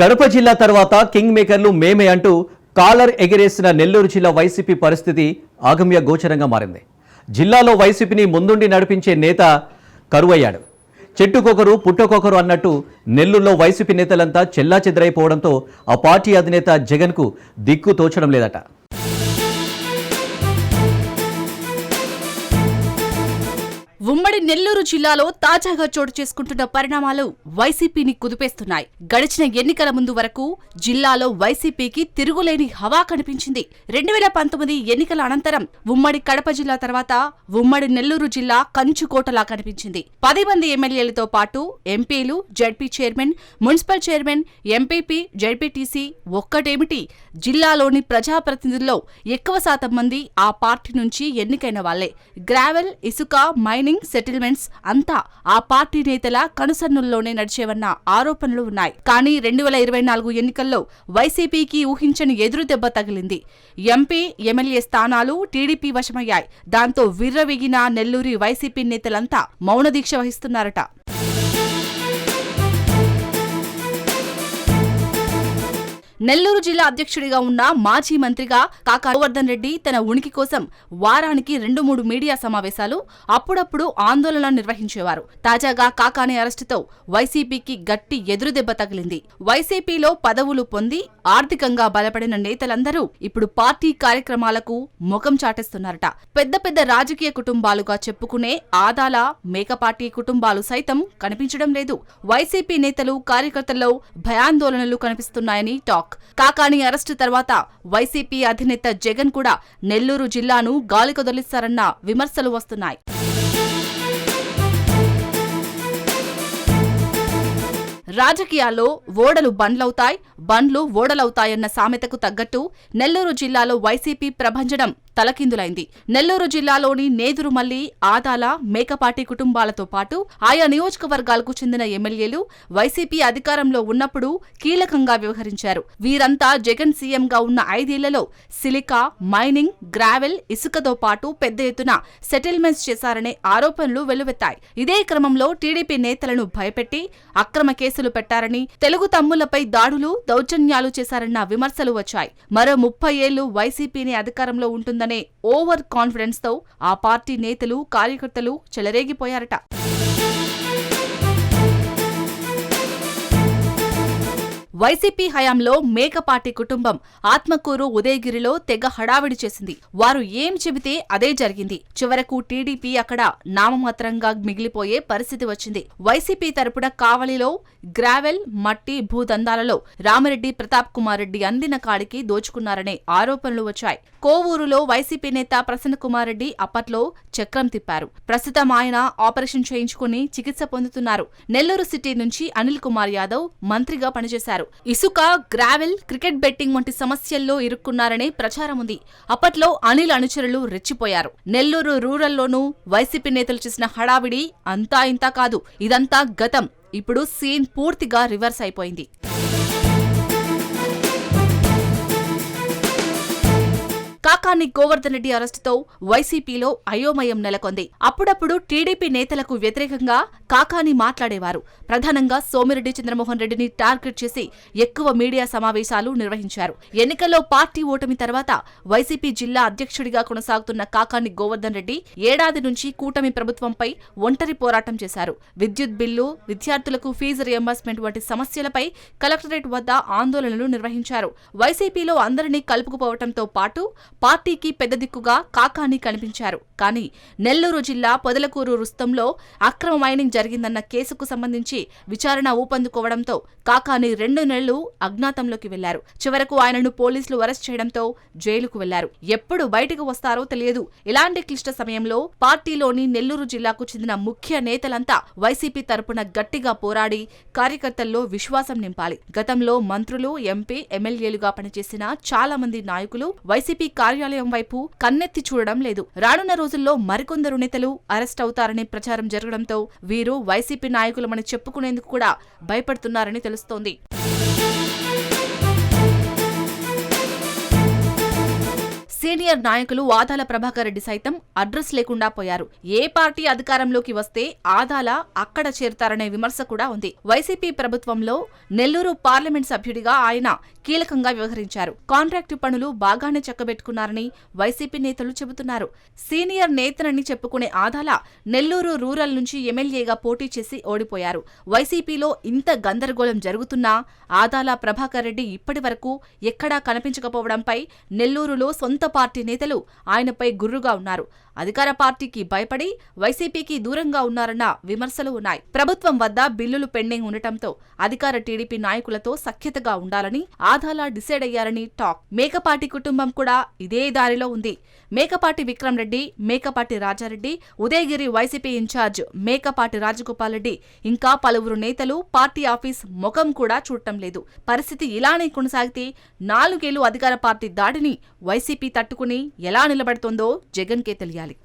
కడప జిల్లా తర్వాత కింగ్ మేకర్లు మేమే అంటూ కాలర్ ఎగిరేసిన నెల్లూరు జిల్లా వైసీపీ పరిస్థితి ఆగమ్య గోచరంగా మారింది. జిల్లాలో వైసీపీని ముందుండి నడిపించే నేత కరువయ్యాడు. చెట్టుకొకరు పుట్టకొకరు అన్నట్టు నెల్లూరులో వైసీపీ నేతలంతా చెల్లా చెదరైపోవడంతో ఆ పార్టీ అధినేత జగన్కు దిక్కు తోచడం లేదట. ఉమ్మడి నెల్లూరు జిల్లాలో తాజాగా చోటు చేసుకుంటున్న పరిణామాలు వైసీపీని కుదిపేస్తున్నాయి. గడిచిన ఎన్నికల ముందు వరకు జిల్లాలో వైసీపీకి తిరుగులేని హవా కనిపించింది. రెండు వేల పంతొమ్మిది ఎన్నికల అనంతరం ఉమ్మడి కడప జిల్లా తర్వాత ఉమ్మడి నెల్లూరు జిల్లా కంచుకోటలా కనిపించింది. పది మంది ఎమ్మెల్యేలతో పాటు ఎంపీలు ZP chairman municipal chairman MPP ZPTC ఒక్కటేమిటి? జిల్లాలోని ప్రజాప్రతినిధుల్లో ఎక్కువ శాతం మంది ఆ పార్టీ నుంచి ఎన్నికైన వాళ్ళే గ్రావెల్ ఇసుక మైనింగ్ సెటిల్మెంట్స్ అంతా ఆ పార్టీ నేతల కనుసన్నుల్లోనే నడిచేవన్న ఆరోపణలు ఉన్నాయి. కానీ రెండు వేల ఇరవై నాలుగు ఎన్నికల్లో వైసీపీకి ఊహించని ఎదురు దెబ్బ తగిలింది. ఎంపీ ఎమ్మెల్యే స్థానాలు టీడీపీ వశమయ్యాయి. దాంతో విర్రవిగిన నెల్లూరి వైసీపీ నేతలంతా మౌనదీక్ష వహిస్తున్నారట. నెల్లూరు జిల్లా అధ్యక్షుడిగా ఉన్న మాజీ మంత్రిగా కాకా గోవర్ధన్ రెడ్డి తన ఉనికి కోసం వారానికి రెండు మూడు మీడియా సమావేశాలు అప్పుడప్పుడు ఆందోళన నిర్వహించేవారు. తాజాగా కాకాని అరెస్టుతో వైసీపీకి గట్టి ఎదురుదెబ్బ తగిలింది. వైసీపీలో పదవులు పొంది ఆర్థికంగా బలపడిన నేతలందరూ ఇప్పుడు పార్టీ కార్యక్రమాలకు ముఖం చాటేస్తున్నారట. పెద్ద పెద్ద రాజకీయ కుటుంబాలుగా చెప్పుకునే ఆదాల మేకపాటి కుటుంబాలు సైతం కనిపించడం లేదు. వైసీపీ నేతలు కార్యకర్తల్లో భయాందోళనలు కనిపిస్తున్నాయని టాక్. కాకాని అరెస్టు తర్వాత వైసీపీ అధినేత జగన్ కూడా నెల్లూరు జిల్లాను గాలికొదలిస్తారన్న విమర్శలు వస్తున్నాయి. రాజకీయాల్లో ఓడలు బండ్లవుతాయి బండ్లు ఓడలవుతాయన్న సామెతకు తగ్గట్టు నెల్లూరు జిల్లాలో వైసీపీ ప్రభంజనం తలకిందులైంది. నెల్లూరు జిల్లాలోని నేదురుమల్లి ఆదాల మేకపాటి కుటుంబాలతో పాటు ఆయా నియోజకవర్గాలకు చెందిన ఎమ్మెల్యేలు వైసీపీ అధికారంలో ఉన్నప్పుడు కీలకంగా వ్యవహరించారు. వీరంతా జగన్ సీఎంగా ఉన్న ఐదేళ్ళలో సిలికా మైనింగ్ గ్రావెల్ ఇసుకతో పాటు పెద్ద ఎత్తున సెటిల్మెంట్స్ చేశారనే ఆరోపణలు వెల్లువెత్తాయి. ఇదే క్రమంలో టీడీపీ నేతలను భయపెట్టి అక్రమ కేసులు పెట్టారని తెలుగు తమ్ములపై దాడులు దౌర్జన్యాలు చేశారన్న విమర్శలు వచ్చాయి. మరో ముప్పై ఏళ్ళు వైసీపీని అధికారంలో ఉంటుంది ఉంటుందనే ఓవర్ కాన్ఫిడెన్స్తో ఆ పార్టీ నేతలు కార్యకర్తలు చెలరేగిపోయారట. వైసీపీ హయాంలో మేకపాటి కుటుంబం ఆత్మకూరు ఉదయగిరిలో తెగ హడావిడి చేసింది. వారు ఏం చెబితే అదే జరిగింది. చివరకు టీడీపీ అక్కడ నామమాత్రంగా మిగిలిపోయే పరిస్థితి వచ్చింది. వైసీపీ తరపున కావలిలో గ్రావెల్ మట్టి భూదందాలలో రామిరెడ్డి ప్రతాప్ కుమార్ రెడ్డి అందిన కాడికి దోచుకున్నారనే ఆరోపణలు వచ్చాయి. కోవూరులో వైసీపీ నేత ప్రసన్న కుమార్ రెడ్డి అప్పట్లో చక్రం తిప్పారు. ప్రస్తుతం ఆయన ఆపరేషన్ చేయించుకుని చికిత్స పొందుతున్నారు. నెల్లూరు సిటీ నుంచి అనిల్ కుమార్ యాదవ్ మంత్రిగా పనిచేశారు. ఇసుక గ్రావెల్ క్రికెట్ బెట్టింగ్ వంటి సమస్యల్లో ఇరుక్కున్నారనే ప్రచారం ఉంది. అప్పట్లో అనిల్ అనుచరులు రెచ్చిపోయారు. నెల్లూరు రూరల్లోనూ వైసీపీ నేతలు చేసిన హడావిడి అంతా ఇంతా కాదు. ఇదంతా గతం. ఇప్పుడు సీన్ పూర్తిగా రివర్స్ అయిపోయింది. కాకాని గోవర్ధన్ రెడ్డి అరెస్టుతో వైసీపీలో అయోమయం నెలకొంది. అప్పుడప్పుడు టీడీపీ నేతలకు వ్యతిరేకంగా కాకాని మాట్లాడేవారు. ప్రధానంగా సోమిరెడ్డి చంద్రమోహన్ రెడ్డిని టార్గెట్ చేసి ఎక్కువ మీడియా సమావేశాలు నిర్వహించారు. ఎన్నికల్లో పార్టీ ఓటమి తర్వాత వైసీపీ జిల్లా అధ్యక్షుడిగా కొనసాగుతున్న కాకాని గోవర్ధన్ రెడ్డి ఏడాది నుంచి కూటమి ప్రభుత్వంపై ఒంటరి పోరాటం చేశారు. విద్యుత్ బిల్లు విద్యార్థులకు ఫీజు రియంబర్స్మెంట్ వంటి సమస్యలపై కలెక్టరేట్ వద్ద ఆందోళనలు నిర్వహించారు. వైసీపీలో అందరినీ కలుపుకుపోవడంతో పాటు పార్టీకి పెద్ద దిక్కుగా కాకాని కనిపించారు. కానీ నెల్లూరు జిల్లా పొదలకూరు రుస్తంలో అక్రమ మైనింగ్ జరిగిందన్న కేసుకు సంబంధించి విచారణ ఊపందుకోవడంతో కాకాని రెండు నెలలు అజ్ఞాతంలోకి వెళ్ళారు. చివరకు ఆయనను పోలీసులు అరెస్ట్ చేయడంతో జైలుకు వెళ్ళారు. ఎప్పుడు బయటకు వస్తారో తెలియదు. ఇలాంటి క్లిష్ట సమయంలో పార్టీలోని నెల్లూరు జిల్లాకు చెందిన ముఖ్య నేతలంతా వైసీపీ తరపున గట్టిగా పోరాడి కార్యకర్తల్లో విశ్వాసం నింపాలి. గతంలో మంత్రులు ఎంపీ ఎమ్మెల్యేలుగా పనిచేసిన చాలా మంది నాయకులు వైసీపీ కార్యాలయం వైపు కన్నెత్తి చూడడం లేదు. రానున్న రోజుల్లో మరికొందరు నేతలు అరెస్ట్ అవుతారనే ప్రచారం జరగడంతో వీరు వైసీపీ నాయకులమని చెప్పుకునేందుకు కూడా భయపడుతున్నారని తెలుస్తోంది. సీనియర్ నాయకులు ఆదాల ప్రభాకర్ రెడ్డి సైతం అడ్రస్ లేకుండా పోయారు. ఏ పార్టీ అధికారంలోకి వస్తే ఆదాల అక్కడ చేరుతారనే విమర్శ కూడా ఉంది. వైసీపీ ప్రభుత్వంలో నెల్లూరు పార్లమెంట్ సభ్యుడిగా ఆయన కీలకంగా వ్యవహరించారు. కాంట్రాక్టు పనులు బాగానే చక్కబెట్టుకున్నారని వైసీపీ నేతలు చెబుతున్నారు. సీనియర్ నేతనని చెప్పుకునే ఆదాల నెల్లూరు రూరల్ నుంచి ఎమ్మెల్యేగా పోటీ చేసి ఓడిపోయారు. వైసీపీలో ఇంత గందరగోళం జరుగుతున్నా ఆదాల ప్రభాకర్ రెడ్డి ఇప్పటి వరకు ఎక్కడా కనిపించకపోవడంపై నెల్లూరులో సొంత పార్టీ నేతలు ఆయనపై గుర్రుగా ఉన్నారు. అధికార పార్టీకి భయపడి వైసీపీకి దూరంగా ఉన్నారన్న విమర్శలు ఉన్నాయి. ప్రభుత్వం వద్ద బిల్లులు పెండింగ్ ఉండటంతో అధికార టీడీపీ నాయకులతో సఖ్యతగా ఉండాలని ఆధాలా డిసైడ్ అయ్యారని టాక్. మేకపాటి కుటుంబం కూడా ఇదే దారిలో ఉంది. Mekapati Vikram Reddy Mekapati Raja Reddy Udayagiri YCP in charge Mekapati Rajagopal Reddy ఇంకా పలువురు నేతలు పార్టీ ఆఫీస్ ముఖం కూడా చూడటం లేదు. పరిస్థితి ఇలానే కొనసాగితే నాలుగేళ్ళు అధికార పార్టీ దాడిని వైసీపీ తట్టుకుని ఎలా నిలబడుతోందో జగన్కే తెలియాలి.